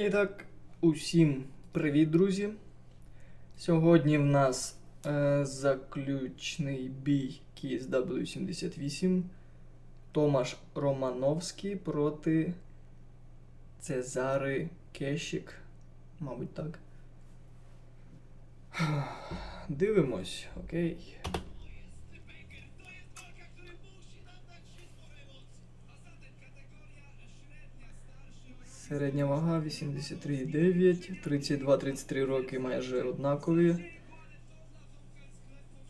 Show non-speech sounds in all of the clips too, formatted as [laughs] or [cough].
І так, усім привіт, друзі. Сьогодні в нас е, заключний бій Кіс W78 Томаш Романовський проти Цезари Кещик. Мабуть, так. Дивимось, окей. Середня вага 83,9, 32-33 роки майже однакові.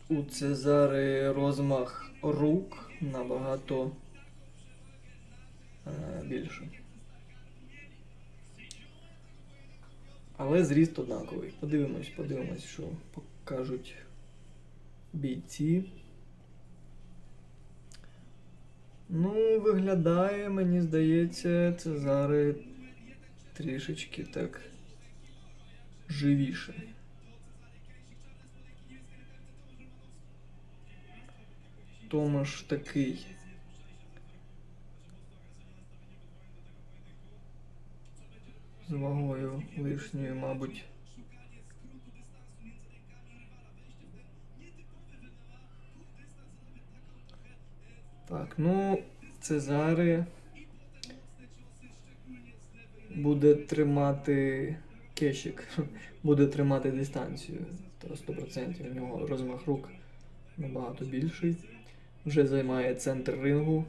У Цезари розмах рук набагато е, більше. Але зріст однаковий. Подивимось, подивимось, що покажуть бійці. Ну, виглядає, мені здається, Цезари трішечки так живіше. Томаш такий. З вагою лишньою, мабуть. Так, ну, Цезари буде тримати кешик, [laughs] буде тримати дистанцію. То 100% у нього розмах рук набагато більший. Вже займає центр рингу.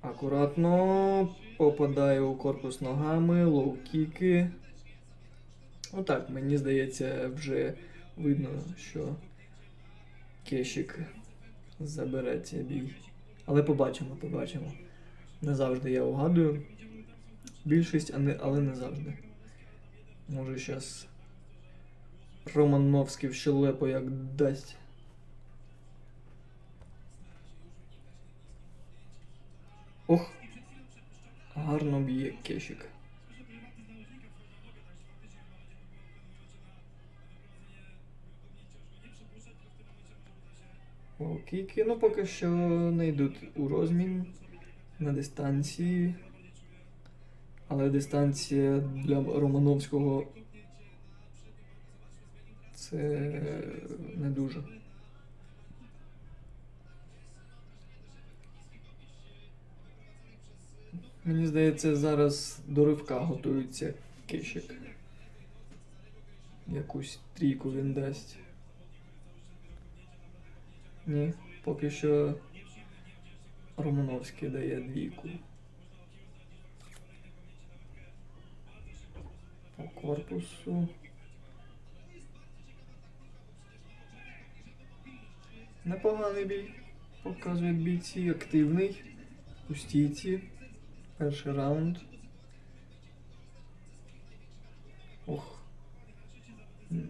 Акуратно попадає у корпус ногами, лоу-кіки. Отак, мені здається, вже видно, що кешик забере цей бій. Але побачимо, побачимо. Не завжди я угадую. Більшість, а не, але не завжди. Може зараз Романовський в щелепу як дасть. Ох, гарно б'є кешик. Окейки, ну поки що не йдуть у розмін на дистанції. Але дистанція для Романовського це не дуже. Мені здається, зараз до ривка готується кишик. Якусь трійку він дасть. Ні, поки що Романовський дає двійку. По корпусу. Непоганий бій. Показують бійці активний. У стійці. Перший раунд. Ох.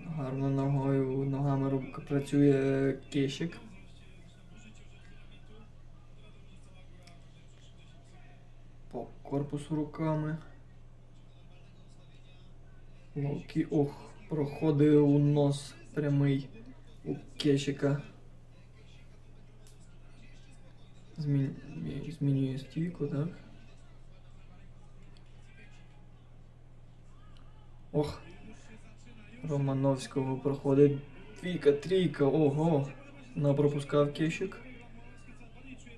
Гарно ногою, ногами рук працює кещик. По корпусу руками. Локі, ох, проходить у нос прямий у кещика. Змін... Змінює стійку, так? Ох. Романовського проходить двійка, трійка, ого. Напропускав кещик.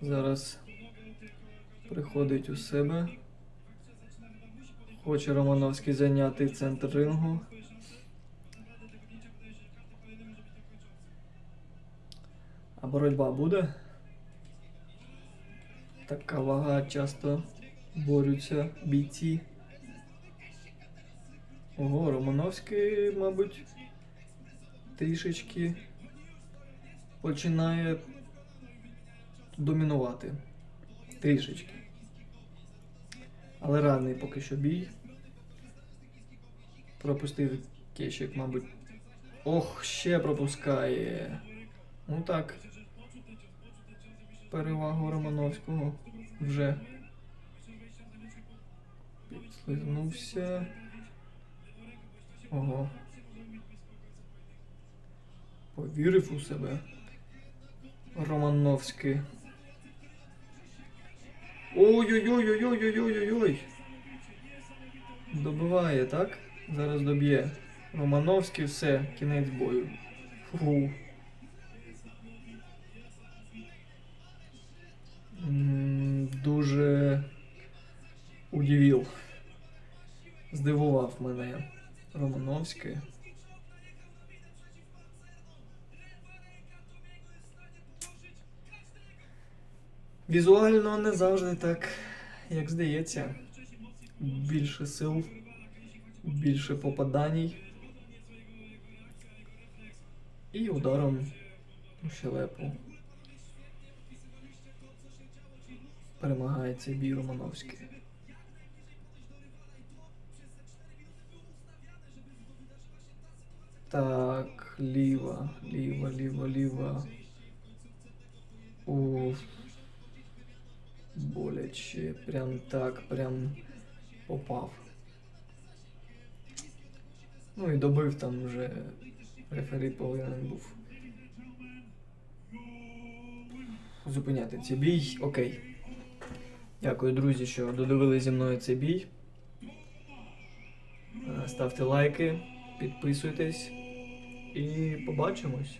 Зараз приходить у себе. Хоче Романовський зайняти центр рингу. А боротьба буде? Така вага часто борються бійці. Ого, Романовський, мабуть, трішечки починає домінувати. Трішечки. Але ранний поки що бій. Пропустив кещик, мабуть. Ох, ще пропускає. Ну так. Перевагу Романовського вже підслизнувся. Ого. Повірив у себе. Романовський. Ой-ой-ой-ой-ой-ой-ой-ой. добиває, так? Зараз доб'є. Романовський, все, кінець бою. Фу. Дуже удивив. Здивував мене Романовський. Візуально не завжди так, як здається. Більше сил, більше попаданій. І ударом у щелепу. Перемагає цей бій Романовський. Так, ліва, ліва, ліва, ліва. Уф. Боляче, прям так, прям попав. Ну і добив там вже рефері повинен був. Зупиняти цей бій. Окей. Дякую, друзі, що додивили зі мною цей бій. Е, Ставте лайки, підписуйтесь і побачимось.